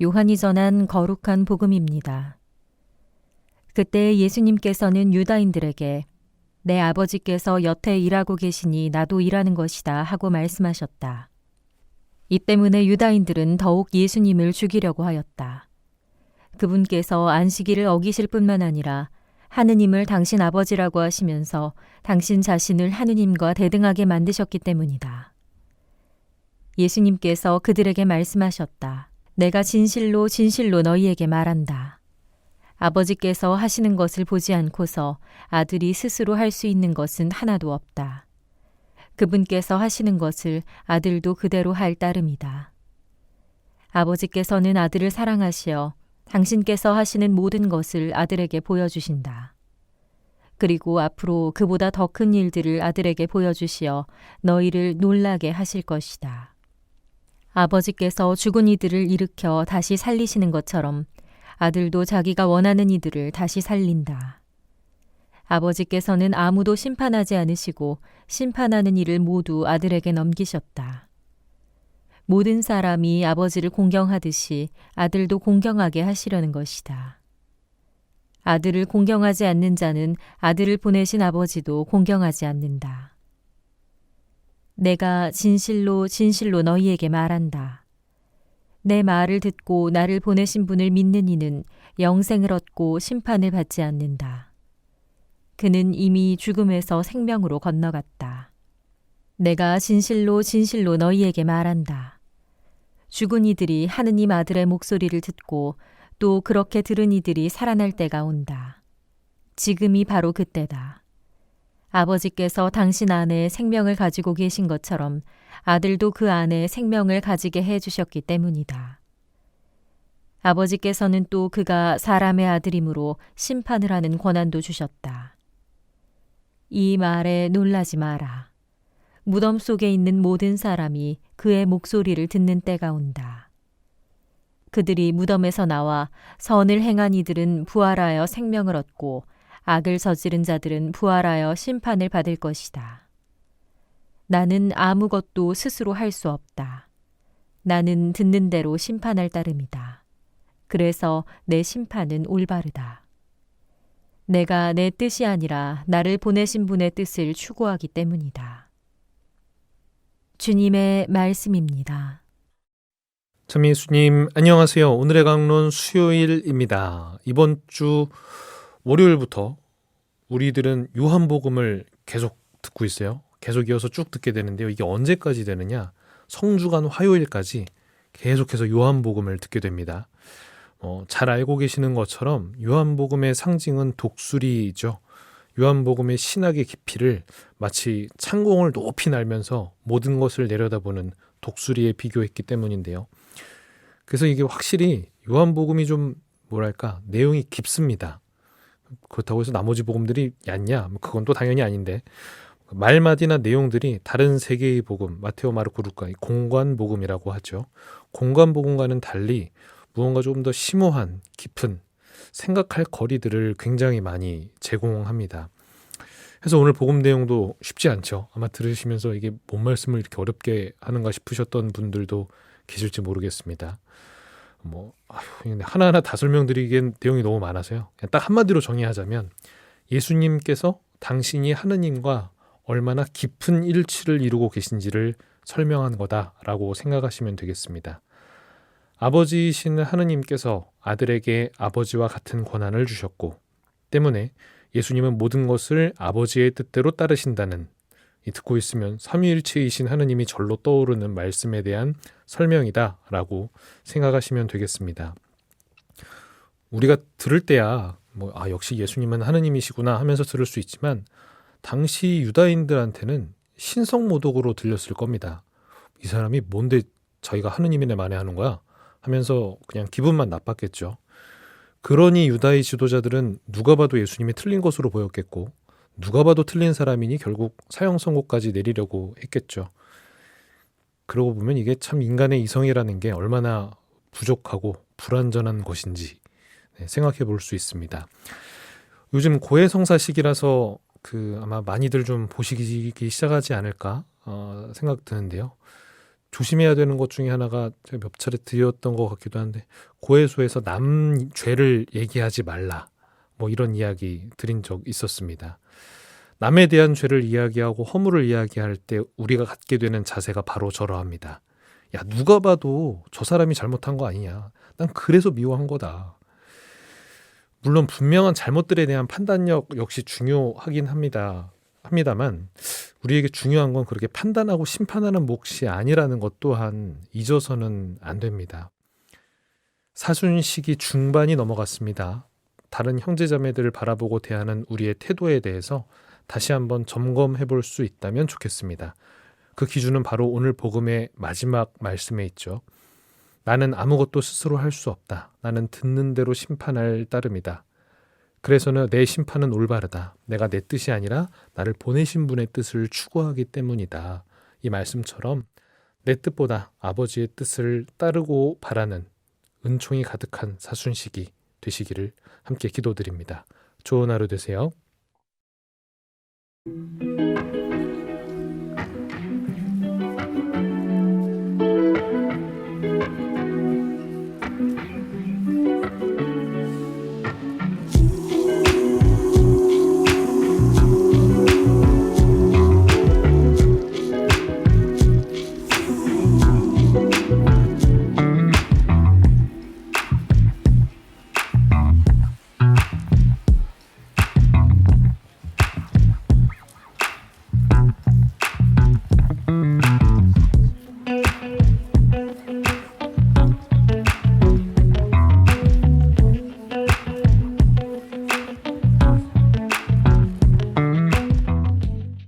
요한이 전한 거룩한 복음입니다. 그때 예수님께서는 유다인들에게 내 아버지께서 여태 일하고 계시니 나도 일하는 것이다 하고 말씀하셨다. 이 때문에 유다인들은 더욱 예수님을 죽이려고 하였다. 그분께서 안식일을 어기실 뿐만 아니라 하느님을 당신 아버지라고 하시면서 당신 자신을 하느님과 대등하게 만드셨기 때문이다. 예수님께서 그들에게 말씀하셨다. 내가 진실로 진실로 너희에게 말한다. 아버지께서 하시는 것을 보지 않고서 아들이 스스로 할 수 있는 것은 하나도 없다. 그분께서 하시는 것을 아들도 그대로 할 따름이다. 아버지께서는 아들을 사랑하시어 당신께서 하시는 모든 것을 아들에게 보여주신다. 그리고 앞으로 그보다 더 큰 일들을 아들에게 보여주시어 너희를 놀라게 하실 것이다. 아버지께서 죽은 이들을 일으켜 다시 살리시는 것처럼 아들도 자기가 원하는 이들을 다시 살린다. 아버지께서는 아무도 심판하지 않으시고 심판하는 일을 모두 아들에게 넘기셨다. 모든 사람이 아버지를 공경하듯이 아들도 공경하게 하시려는 것이다. 아들을 공경하지 않는 자는 아들을 보내신 아버지도 공경하지 않는다. 내가 진실로 진실로 너희에게 말한다. 내 말을 듣고 나를 보내신 분을 믿는 이는 영생을 얻고 심판을 받지 않는다. 그는 이미 죽음에서 생명으로 건너갔다. 내가 진실로 진실로 너희에게 말한다. 죽은 이들이 하느님 아들의 목소리를 듣고 또 그렇게 들은 이들이 살아날 때가 온다. 지금이 바로 그때다. 아버지께서 당신 안에 생명을 가지고 계신 것처럼 아들도 그 안에 생명을 가지게 해 주셨기 때문이다. 아버지께서는 또 그가 사람의 아들이므로 심판을 하는 권한도 주셨다. 이 말에 놀라지 마라. 무덤 속에 있는 모든 사람이 그의 목소리를 듣는 때가 온다. 그들이 무덤에서 나와 선을 행한 이들은 부활하여 생명을 얻고 악을 저지른 자들은 부활하여 심판을 받을 것이다. 나는 아무것도 스스로 할 수 없다. 나는 듣는 대로 심판할 따름이다. 그래서 내 심판은 올바르다. 내가 내 뜻이 아니라 나를 보내신 분의 뜻을 추구하기 때문이다. 주님의 말씀입니다. 참 예수님 안녕하세요. 오늘의 강론 수요일입니다. 이번 주 월요일부터 우리들은 요한복음을 계속 듣고 있어요. 계속 이어서 쭉 듣게 되는데요. 이게 언제까지 되느냐? 성주간 화요일까지 계속해서 요한복음을 듣게 됩니다. 어, 잘 알고 계시는 것처럼 요한복음의 상징은 독수리죠. 요한복음의 신학의 깊이를 마치 창공을 높이 날면서 모든 것을 내려다보는 독수리에 비교했기 때문인데요. 그래서 이게 확실히 요한복음이 좀 뭐랄까 내용이 깊습니다. 그렇다고 해서 나머지 복음들이 얕냐? 뭐 그건 또 당연히 아닌데 말마디나 내용들이 다른 세 개의 복음, 마테오, 마르코, 루카, 공관 복음이라고 하죠. 공관 복음과는 달리 무언가 조금 더 심오한, 깊은 생각할 거리들을 굉장히 많이 제공합니다. 그래서 오늘 복음 내용도 쉽지 않죠. 아마 들으시면서 이게 뭔 말씀을 이렇게 어렵게 하는가 싶으셨던 분들도 계실지 모르겠습니다. 뭐 아휴, 하나하나 다 설명드리기엔 내용이 너무 많아서요. 그냥 딱 한마디로 정의하자면 예수님께서 당신이 하느님과 얼마나 깊은 일치를 이루고 계신지를 설명한 거다라고 생각하시면 되겠습니다. 아버지이신 하느님께서 아들에게 아버지와 같은 권한을 주셨고 때문에 예수님은 모든 것을 아버지의 뜻대로 따르신다는 이 듣고 있으면 삼위일체이신 하느님이 절로 떠오르는 말씀에 대한 설명이다라고 생각하시면 되겠습니다. 우리가 들을 때야 뭐 아 역시 예수님은 하느님이시구나 하면서 들을 수 있지만 당시 유다인들한테는 신성 모독으로 들렸을 겁니다. 이 사람이 뭔데 자기가 하느님이네 만회하는 거야 하면서 그냥 기분만 나빴겠죠. 그러니 유다의 지도자들은 누가 봐도 예수님이 틀린 것으로 보였겠고 누가 봐도 틀린 사람이니 결국 사형 선고까지 내리려고 했겠죠. 그러고 보면 이게 참 인간의 이성이라는 게 얼마나 부족하고 불완전한 것인지 네, 생각해 볼 수 있습니다. 요즘 고해성사 시기라서 그 아마 많이들 좀 보시기 시작하지 않을까 어, 생각 드는데요. 조심해야 되는 것 중에 하나가 제가 몇 차례 드렸던 것 같기도 한데 고해소에서 남 죄를 얘기하지 말라 뭐 이런 이야기 드린 적 있었습니다. 남에 대한 죄를 이야기하고 허물을 이야기할 때 우리가 갖게 되는 자세가 바로 저러합니다. 야 누가 봐도 저 사람이 잘못한 거 아니냐. 난 그래서 미워한 거다. 물론 분명한 잘못들에 대한 판단력 역시 중요하긴 합니다. 합니다만 우리에게 중요한 건 그렇게 판단하고 심판하는 몫이 아니라는 것 또한 잊어서는 안 됩니다. 사순 시기 중반이 넘어갔습니다. 다른 형제자매들을 바라보고 대하는 우리의 태도에 대해서 다시 한번 점검해 볼 수 있다면 좋겠습니다. 그 기준은 바로 오늘 복음의 마지막 말씀에 있죠. 나는 아무것도 스스로 할 수 없다. 나는 듣는 대로 심판할 따름이다. 그래서는 내 심판은 올바르다. 내가 내 뜻이 아니라 나를 보내신 분의 뜻을 추구하기 때문이다. 이 말씀처럼 내 뜻보다 아버지의 뜻을 따르고 바라는 은총이 가득한 사순식이 되시기를 함께 기도드립니다. 좋은 하루 되세요. Thank you.